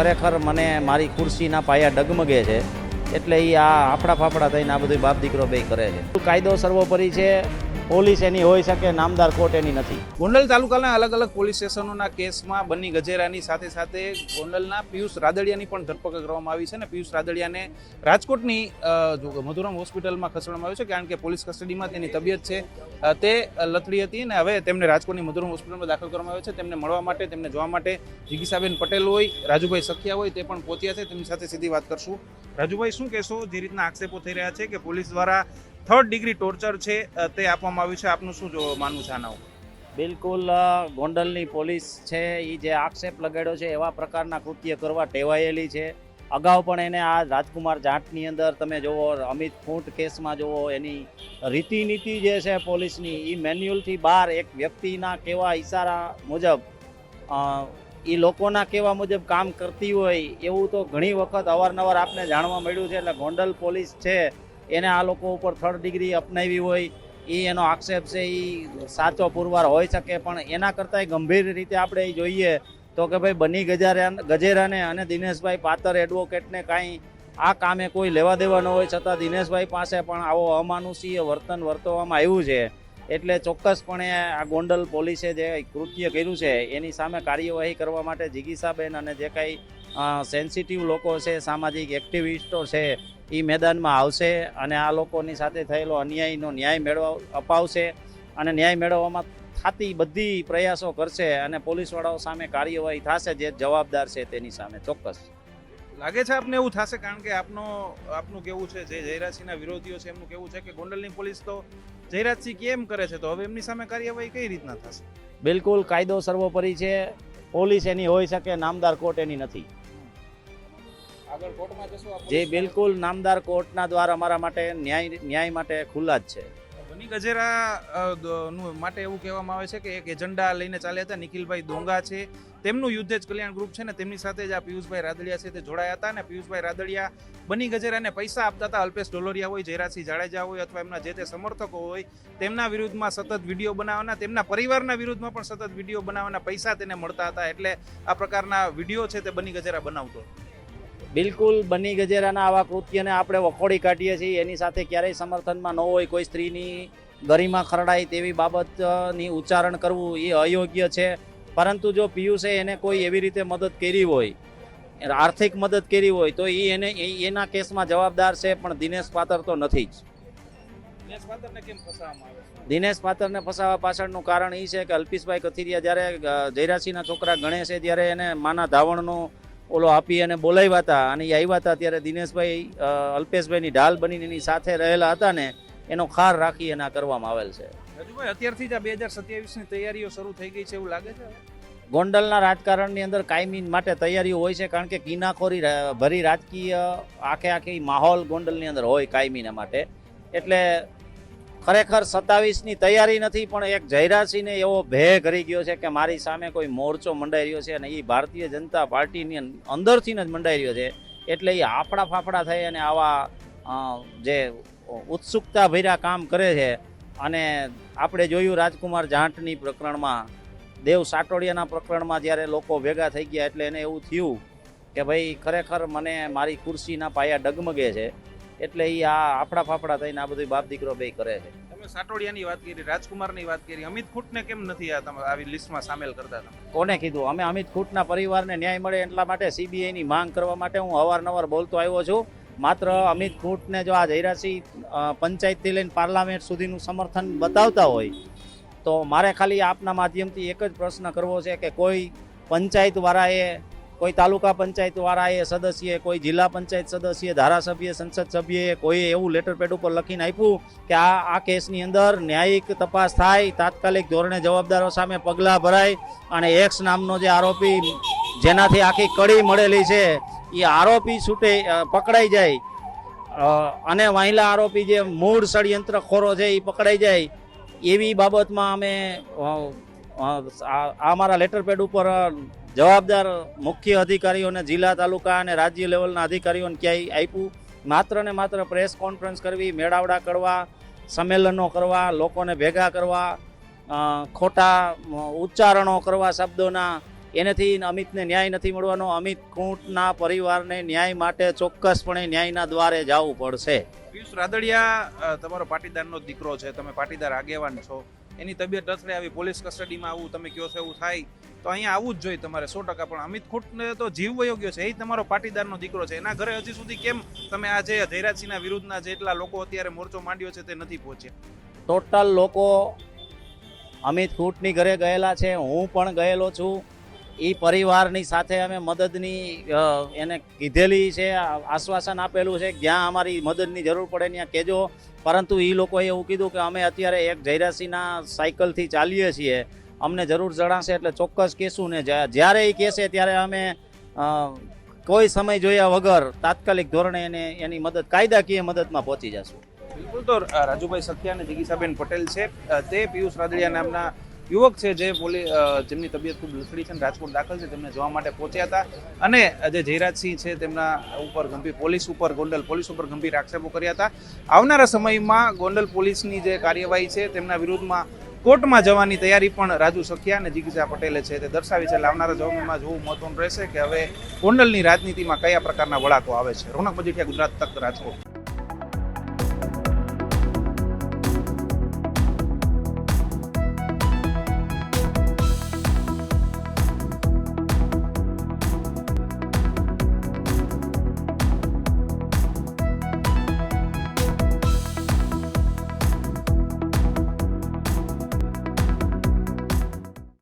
ખરેખર મને મારી ખુરશીના પાયા ડગમગે છે. એટલે એ આ આપણા ફાફડા થઈને આ બધું બાપ દીકરો બે કરે છે. કાયદો સર્વોપરી છે. પોલીસ એની હોઈ શકે, નામદાર કોર્ટ એની નથી. ગોંડલ તાલુકાના અલગ અલગ પોલીસ સ્ટેશનોના કેસમાં બન્ની ગજેરાની સાથે સાથે ગોંડલના પિયુષ રાદડિયાની પણ ધરપકડ કરવામાં આવી છે અને પિયુષ રાદડિયાને રાજકોટની મધુરામ હોસ્પિટલમાં ખસેડવામાં આવ્યું છે, કારણ કે પોલીસ કસ્ટડીમાં તેની તબિયત છે. તે લથડી હતી અને હવે તેમને રાજકોટની મધુરમ હોસ્પિટલમાં દાખલ કરવામાં આવ્યો છે. તેમને મળવા માટે, તેમને જોવા માટે જીગીસાબેન પટેલ હોય, રાજુભાઈ સખિયા હોય, તે પણ પહોંચ્યા છે. તેમની સાથે સીધી વાત કરશું. રાજુભાઈ, શું કહેશો? જે રીતના આક્ષેપો થઈ રહ્યા છે કે પોલીસ દ્વારા થર્ડ ડિગ્રી ટોર્ચર છે તે આપવામાં આવ્યું છે. આપનું શું જો માનવું છે આના? બિલકુલ ગોંડલની પોલીસ છે એ જે આક્ષેપ લગાડ્યો છે, એવા પ્રકારના કૃત્ય કરવા ટેવાયેલી છે. અગાઉ પણ એને આ રાજકુમાર જાટની અંદર તમે જુઓ અમિત ફૂંટ કેસમાં જુઓ એની રીતિનીતિ જે છે પોલીસની એ મેન્યુઅલથી બહાર એક વ્યક્તિના કેવા ઈશારા મુજબ એ લોકોના કેવા મુજબ કામ કરતી હોય, એવું તો ઘણી વખત અવારનવાર આપને જાણવા મળ્યું છે. એટલે ગોંડલ પોલીસ છે એને આ લોકો ઉપર થર્ડ ડિગ્રી અપનાવી હોય, એ એનો આક્ષેપ છે એ સાચો પુરવાર હોઈ શકે, પણ એના કરતાંય ગંભીર રીતે આપણે એ જોઈએ તો કે ભાઈ બની ગજારા ગજેરાને અને દિનેશભાઈ પાતર એડવોકેટને કાંઈ આ કામે કોઈ લેવા દેવા ન હોય, છતાં દિનેશભાઈ પાસે પણ આવો અમાનુષીય વર્તન વર્તવામાં આવ્યું છે. એટલે ચોક્કસપણે આ ગોંડલ પોલીસે જે કૃત્ય કર્યું છે, એની સામે કાર્યવાહી કરવા માટે જિગીસાબેન અને જે કાંઈ સેન્સિટિવ લોકો છે, સામાજિક એક્ટિવિસ્ટો છે એ મેદાનમાં આવશે અને આ લોકોની સાથે થયેલો અન્યાયનો ન્યાય મેળવા અપાવશે અને ન્યાય મેળવવામાં થતી બધી પ્રયાસો કરશે અને પોલીસવાળાઓ સામે કાર્યવાહી થશે જે જવાબદાર છે તેની સામે ચોક્કસ. લાગે છે આપને એવું થશે? કારણ કે આપનો આપનું કેવું છે? જે જયરાજસિંહના વિરોધીઓ છે એમનું કેવું છે કે ગોંડલની પોલીસ તો જયરાજસિંહ કેમ કરે છે? તો હવે એમની સામે કાર્યવાહી કઈ રીતના થશે? બિલકુલ કાયદો સર્વોપરી છે. પોલીસ એની હોઈ શકે નામદાર કોર્ટ એની નથી. જે બિલકુલ નામદાર કોર્ટના દ્વાર અમારા માટે ન્યાય ન્યાય માટે ખુલ્લા જ છે. બની ગજેરા માટે એવું કહેવામાં આવે છે કે એક એજન્ડા લઈને ચાલ્યા હતા. નિખિલભાઈ દોંગા છે. તેમનું યુદ્ધ જ કલ્યાણ ગ્રુપ છે ને તેમની સાથે જ આ પિયુષભાઈ રાદડિયા છે તે જોડાયા હતા અને પિયુષભાઈ રાદડિયા બની ગજેરાને પૈસા આપતા હતા. અલ્પેશ ડોલોરિયા હોય જયરાજસિંહ જાડેજા હોય અથવા એમના જે તે સમર્થકો હોય તેમના વિરુદ્ધમાં સતત વીડિયો બનાવવાના તેમના પરિવારના વિરુદ્ધમાં પણ સતત વીડિયો બનાવવાના પૈસા તેને મળતા હતા. એટલે આ પ્રકારના વીડિયો છે તે બની ગજેરા બનાવતો બિલકુલ બની ગજેરાના આવા કૃત્યને આપણે વખોડી કાઢીએ છીએ. એની સાથે ક્યારેય સમર્થનમાં ન હોય કોઈ સ્ત્રીની ગરિમા ખરડાય તેવી બાબતની ઉચ્ચારણ કરવું એ અયોગ્ય છે. પરંતુ જો પિયુષે એને કોઈ એવી રીતે મદદ કરી હોય આર્થિક મદદ કરી હોય તો એ એને એ- એના કેસમાં જવાબદાર છે પણ દિનેશ પાત્ર તો નથી જ. દિનેશ પાત્રને ફસાવા પાછળનું કારણ એ છે કે અલ્પેશભાઈ કથિરિયા જ્યારે જયરાશીના છોકરા ગણે છે ત્યારે એને માના ધાવણનો ઓલો આપી અને બોલાવ્યા હતા અને એ આવ્યા હતા ત્યારે દિનેશભાઈ અલ્પેશભાઈની ઢાલ બનીને એની સાથે રહેલા હતા ને એનો ખાર રાખી એના કરવામાં આવેલ છે. રાજુભાઈ અત્યારથી જ આ બે હજાર સત્યાવીસની તૈયારીઓ શરૂ થઈ ગઈ છે એવું લાગે છે? ગોંડલના રાજકારણની અંદર કાયમી માટે તૈયારીઓ હોય છે કારણ કે કિનાખોરી ભરી રાજકીય આખે આખી માહોલ ગોંડલની અંદર હોય કાયમીના માટે. એટલે ખરેખર સત્તાવીસની તૈયારી નથી, પણ એક જયરાજસિંહને એવો ભેહ કરી ગયો છે કે મારી સામે કોઈ મોરચો મંડાઈ રહ્યો છે અને એ ભારતીય જનતા પાર્ટીની અંદરથી જ મંડાઈ રહ્યો છે. એટલે એ આફડા ફાફડા થઈ અને આવા જે ઉત્સુકતા ભર્યા કામ કરે છે અને આપણે જોયું રાજકુમાર જાટની પ્રકરણમાં, દેવ સાટોડિયાના પ્રકરણમાં જ્યારે લોકો ભેગા થઈ ગયા એટલે એને એવું થયું કે ભાઈ ખરેખર મને મારી ખુરશીના પાયા ડગમગે છે. એટલે એ આ આફડા ફાફડા થઈને આ બધું બાપ દીકરો બે કરે છે. તમે સાટોડિયાની વાત કરી રાજકુમારની વાત કરી અમિત ખૂટને કેમ નથી આ તમે આવી લિસ્ટમાં સામેલ કરતા તમે? કોને કીધું? અમે અમિત ખૂટના પરિવારને ન્યાય મળે એટલા માટે સીબીઆઈની માંગ કરવા માટે હું અવારનવાર બોલતો આવ્યો છું. માત્ર અમિત ખૂટને જો આ જયરાસિંહ પંચાયતથી લઈને પાર્લામેન્ટ સુધીનું સમર્થન બતાવતા હોય તો મારે ખાલી આપના માધ્યમથી એક જ પ્રશ્ન કરવો છે કે કોઈ પંચાયત વાળાએ કોઈ તાલુકા પંચાયત વાળાએ સદસ્યએ કોઈ જિલ્લા પંચાયત સદસ્ય, ધારાસભ્ય, સંસદ સભ્યએ કોઈ એવું લેટર પેડ ઉપર લખીને આપ્યું કે આ આ કેસની અંદર ન્યાયિક તપાસ થાય, તાત્કાલિક ધોરણે જવાબદારો સામે પગલાં ભરાય અને એક્સ નામનો જે આરોપી જેનાથી આખી કડી મળેલી છે, એ આરોપી છૂટે પકડાઈ જાય. અને વાહિલા આરોપી જે મૂળ ષડયંત્રખોરો છે એ પકડાઈ જાય. એવી બાબતમાં અમે આ મારા લેટર પેડ ઉપર જવાબદાર મુખ્ય અધિકારીઓને જિલ્લા, તાલુકા અને રાજ્ય લેવલના અધિકારીઓને ક્યાંય આપ્યું? માત્ર ને માત્ર પ્રેસ કોન્ફરન્સ કરવી, મેળાવડા કરવા, સંમેલનો કરવા, લોકોને ભેગા કરવા ખોટા ઉચ્ચારણો કરવા શબ્દોના, એનાથી અમિતને ન્યાય નથી મળવાનો. અમિત કુંટના પરિવારને ન્યાય માટે ચોક્કસપણે ન્યાયના દ્વારે જવું પડશે. પિયુષ રાદડિયા તમારો પાટીદારનો દીકરો છે. તમે પાટીદાર આગેવાન છો. એની તબિયત રથડે આવી પોલીસ કસ્ટડીમાં આવું, તમે કહો છો એવું થાય, તો અહીંયા આવવું જ જોઈએ તમારે સો ટકા. પણ અમિત ખૂટને તો જીવ વયો છે, એ તમારો પાટીદારનો દીકરો છે. એના ઘરે હજી સુધી કેમ તમે આ જે ધૈરાજસિંહના વિરુદ્ધના જેટલા લોકો અત્યારે મોરચો માંડ્યો છે તે નથી પહોંચ્યા? ટોટલ લોકો અમિત ખૂંટની ઘરે ગયેલા છે, હું પણ ગયેલો છું. એ પરિવારની સાથે અમે મદદની એને કીધેલી છે આશ્વાસન આપેલું છે, જ્યાં અમારી મદદની જરૂર પડે ત્યાં કહેજો. પરંતુ એ લોકોએ એવું કીધું કે અમે અત્યારે એક જયરાશીના સાયકલથી ચાલીએ છીએ. અમને જરૂર જણાશે એટલે ચોક્કસ કહેશું ને જ્યારે એ કહેશે ત્યારે અમે કોઈ સમય જોયા વગર તાત્કાલિક ધોરણે એને, એની મદદ, કાયદાકીય મદદમાં પહોંચી જશું. બિલકુલ તો રાજુભાઈ સખિયા અને જિગીસાબેન પટેલ છે. તે પિયુષ રાદડિયા નામના યુવક છે જે પોલી જેમની તબિયત ખૂબ લથડી છે અને રાજકોટ દાખલ છે, તેમને જોવા માટે પહોંચ્યા હતા. અને જે જયરાજસિંહ છે, તેમના ઉપર ગંભીર, પોલીસ ઉપર, ગોંડલ પોલીસ ઉપર ગંભીર આક્ષેપો કર્યા હતા. આવનારા સમયમાં ગોંડલ પોલીસની જે કાર્યવાહી છે, તેમના વિરુદ્ધમાં કોર્ટમાં જવાની તૈયારી પણ રાજુ સખિયા અને જીગીજા પટેલે છે, તે દર્શાવી છે. લાવનારા જવાબમાં જોવું મહત્વનું રહેશે કે હવે ગોંડલની રાજનીતિમાં કયા પ્રકારના વળાકો આવે છે. રોનક મજીઠિયા, ગુજરાત તક, રાજકોટ.